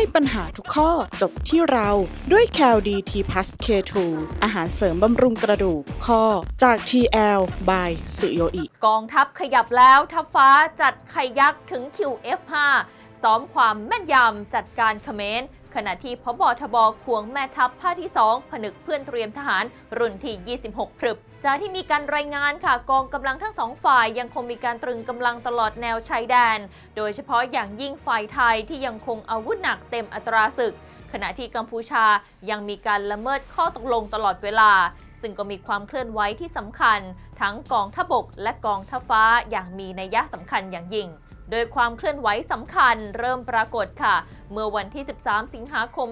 ให้ปัญหาทุกข้อจบที่เราด้วย c a l d t p l u s K2 อาหารเสริมบำรุงกระดูกข้อจาก TL by สุโยอิกองทัพขยับแล้วทัพฟ้าจัดไข่ยักษ์ถึง QF5 ซ้อมความแม่นยำจัดการเขมร ขณะที่พบทบควงแม่ทัพภาคที่ 2 ผนึกเพื่อนเตรียมทหาร รุ่นที่ 26พรึบจากที่มีการรายงานค่ะกองกำลังทั้งสองฝ่ายยังคงมีการตรึงกำลังตลอดแนวชายแดน โดยเฉพาะอย่างยิ่งฝ่ายไทยที่ยังคงอาวุธหนักเต็มอัตราศึก ขณะที่กัมพูชายังมีการละเมิดข้อตกลงตลอดเวลา ซึ่งก็มีความเคลื่อนไหวที่สำคัญ ทั้งกองทัพบกและกองทัพฟ้าอย่างมีนัยยะสำคัญอย่างยิ่ง โดยความเคลื่อนไหวสำคัญเริ่มปรากฏค่ะ เมื่อวันที่ 13 สิงหาคม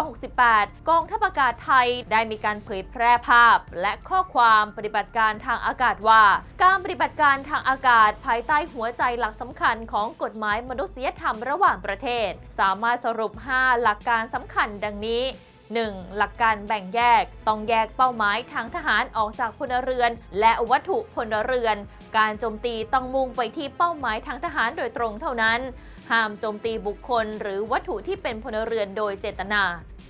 2568 กองทัพอากาศไทยได้มีการเผยแพร่ภาพ และข้อความปฏิบัติการทางอากาศว่า การปฏิบัติการทางอากาศภายใต้หัวใจหลักสำคัญของกฎหมายมนุษยธรรมระหว่างประเทศ สามารถสรุป 5 หลักการสำคัญดังนี้ 1. หลักการแบ่งแยก ต้องแยกเป้าหมายทางทหารออกจากพลเรือน และวัตถุพลเรือน การโจมตีต้องมุ่งไปที่เป้าหมายทางทหารโดยตรงเท่านั้น ห้ามโจมตีบุคคลหรือวัตถุที่เป็นพลเรือนโดยเจตนา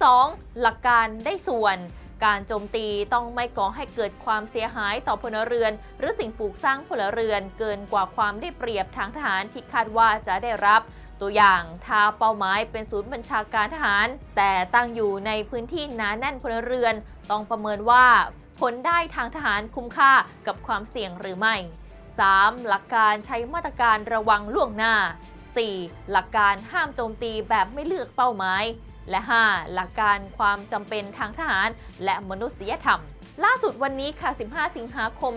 2. หลักการได้ส่วนการโจมตีต้องไม่ก่อให้เกิดความเสียหายต่อพลเรือน หรือสิ่งปลูกสร้างพลเรือนเกินกว่าความได้เปรียบทางทหารที่คาดว่าจะได้รับ ตัวอย่างถ้าเป้าหมายเป็นศูนย์บัญชาการทหาร แต่ตั้งอยู่ในพื้นที่หนาแน่นพลเรือน ต้องประเมินว่า ผลได้ทางทหารคุ้มค่ากับความเสี่ยงหรือไม่ 3. หลักการใช้มาตรการระวังล่วงหน้า 4. หลักการห้ามโจมตีแบบไม่เลือกเป้าหมาย และ 5. หลักการความจำเป็นทางทหารและมนุษยธรรม ล่าสุดวันนี้ค่ะ 15 สิงหาคม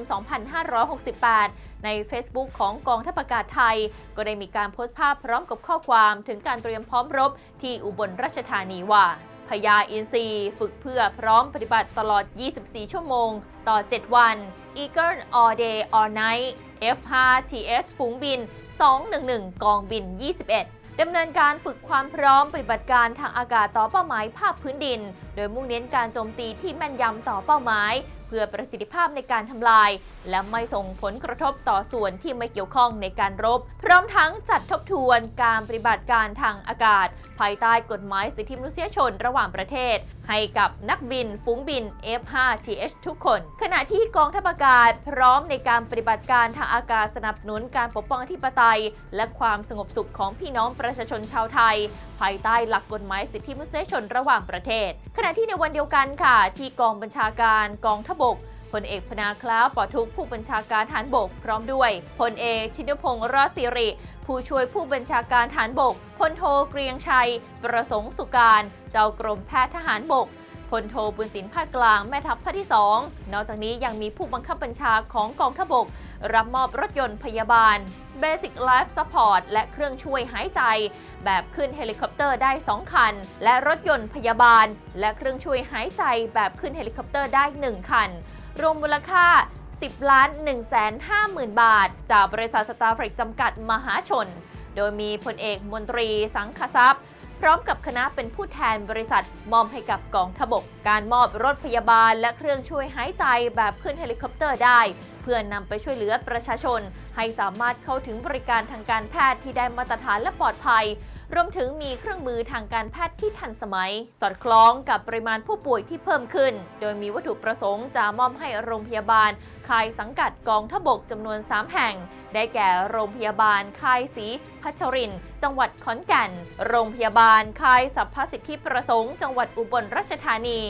2568 ใน Facebook ของกองทัพอากาศไทย ก็ได้มีการโพสต์ภาพพร้อมกับข้อความถึงการเตรียมพร้อมรบที่อุบลราชธานีว่าพญาอินทรีฝึกเพื่อพร้อมปฏิบัติตลอด 24 ชั่วโมง ต่อ 7 วัน Eagle All Day All Night F5TS ฝูงบิน 211 กองบิน 21 ดำเนินการฝึกความพร้อมปฏิบัติการทางอากาศต่อเป้าหมายภาคพื้นดิน โดยมุ่งเน้นการโจมตีที่แม่นยำต่อเป้าหมาย พื่อประสิทธิภาพในการทำลาย และไม่ส่งผลกระทบต่อส่วนที่ไม่เกี่ยวข้องในการรบ พร้อมทั้งจัดทบทวนการปฏิบัติการทางอากาศ ภายใต้กฎหมายสิทธิมนุษยชนระหว่างประเทศ ให้กับนักบินฝูงบิน F5TH ทุกคน ขณะที่กองทัพอากาศพร้อมในการปฏิบัติการทางอากาศสนับสนุนการปกป้องอธิปไตย และความสงบสุขของพี่น้องประชาชนชาวไทย ภายใต้หลักกฎหมายสิทธิมนุษยชนระหว่างประเทศ ขณะที่ในวันเดียวกันค่ะ ที่กองบัญชาการกองทัพบกพลเอกพนาคล้าปอทุกผู้บัญชาการฐานบก พร้อมด้วยพลเอกชินพงศ์รอดสิริ ผู้ช่วยผู้บัญชาการฐานบกพลโทเกรียงชัย ประสงค์สุการ เจ้ากรมแพทย์ทหารบก ลโทบุญสินภาคกลางแม่ทัพภาคที่ 2 นอกจากนี้ยังมีผู้บังคับบัญชาของกองทพบก รับมอบรถยนต์พยาบาล Basic Life Support และเครื่องช่วยหายใจ แบบขึ้นเฮลิคอปเตอร์ได้ 2 คัน และรถยนต์พยาบาล และเครื่องช่วยหายใจ แบบขึ้นเฮลิคอปเตอร์ได้ 1 คัน รวมมูลค่า 10ล้าน1 5 0 0 0 0 บาท จากบริษัทสตาร์เฟรกจำกัดมหาชน โดยมีพลเอกมนตรีสังคทรัพย์ พร้อมกับคณะเป็นผู้แทนบริษัท มอบให้กับกองทบก การมอบรถพยาบาล และเครื่องช่วยหายใจแบบขึ้นเฮลิคอปเตอร์ได้ เพื่อนนำไปช่วยเหลือประชาชน ให้สามารถเข้าถึงบริการทางการแพทย์ที่ได้มาตรฐานและปลอดภัย รวมถึงมีเครื่องมือทางการแพทย์ที่ทันสมัย สอดคล้องกับปริมาณผู้ป่วยที่เพิ่มขึ้น โดยมีวัตถุประสงค์จะมอบให้โรงพยาบาลค่ายสังกัดกองทบกจำนวน 3 แห่ง ได้แก่โรงพยาบาลค่ายศรีพัชริน จังหวัดขอนแก่น โรงพยาบาลค่ายสัพพสิทธิประสงค์ จังหวัดอุบลราชธานี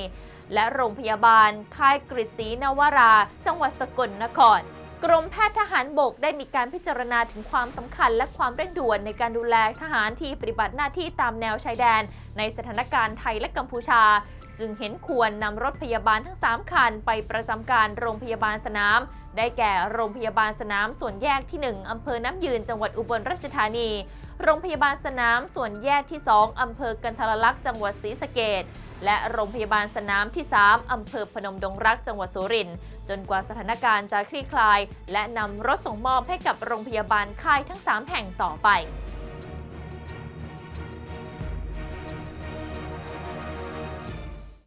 และโรงพยาบาลค่ายกฤษศรีนวรา จังหวัดสกลนคร กรมแพทย์ทหารบกได้มีการพิจารณาถึงความสำคัญและความเร่งด่วนในการดูแลทหารที่ปฏิบัติหน้าที่ตามแนวชายแดน ในสถานการณ์ไทยและกัมพูชา จึงเห็นควรนำรถพยาบาลทั้ง 3 คัน ไปประจำการโรงพยาบาลสนาม ได้แก่โรงพยาบาลสนามส่วนแยกที่ 1อำเภอน้ำยืนจังหวัดอุบลราชธานี โรงพยาบาลสนามส่วนแยกที่ 2 อำเภอกันทรลักษณ์จังหวัดศรีสะเกดและโรงพยาบาลสนามที่ 3 อำเภอพนมดงรักจังหวัดสุรินทร์จนกว่าสถานการณ์จะคลี่คลาย และนำรถส่งมอบให้กับโรงพยาบาลค่ายทั้ง 3 แห่งต่อไป